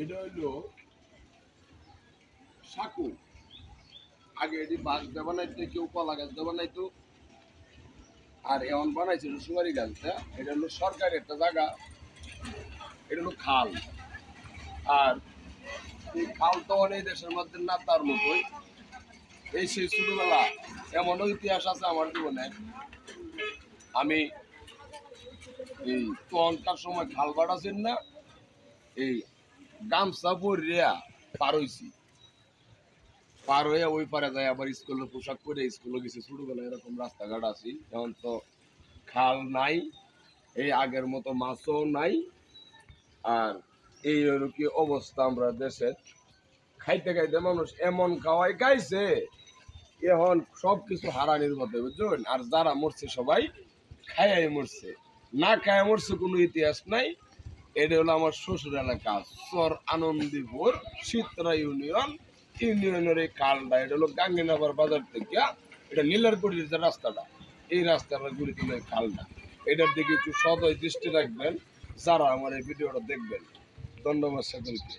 এটা হইল সাকু। আগে এটি বাঁশ দিয়ে বানাইতে, কেউ কলা গাছ দিয়ে বানাইতো। আর এমন বানাইছিল সুপারি গাছটা এটা হলো সরকারি একটা জায়গা। এটা হলো খাল। আর এই খাল তো অনেক দেশের মধ্যে না তার মতোই। এই সেই ছোটবেলা এমন ইতিহাস আছে আমার জীবনে। আমি এই তখনকার সময় খাল বাড়াছেন না, এই গামছা পরিয়া পার হইছি। পার হয়ে ওই পারে যায় আবার স্কুলের পোশাক পরে স্কুলে গেছি। ছোটবেলায় এরকম রাস্তাঘাট আছি, এখন তো খাল নাই, এই আগের মতো মাছও নাই। আর এই কি অবস্থা আমরা দেশের। খাইতে খাইতে মানুষ এমন খাওয়াই খাইছে, এখন সব কিছু হারানির মধ্যে বুঝছেন? আর যারা মরছে সবাই খাইয়াই মরছে। না খাইয়া মরছে কোনো ইতিহাস নাই। এটা হলো আমার শ্বশুর এলাকা সর আনন্দীপুর শীতরা ইউনিয়ন, ইউনিয়নের এই কালটা, এটা হলো গাঙ্গিনগর বাজার থেকে, এটা নীলারপুরের যে রাস্তাটা, এই রাস্তাটা গুড়ি দিল এই কালটা। এটার দিকে একটু সদয় দৃষ্টি রাখবেন, যারা আমার এই ভিডিওটা দেখবেন, ধন্যবাদ সকলকে।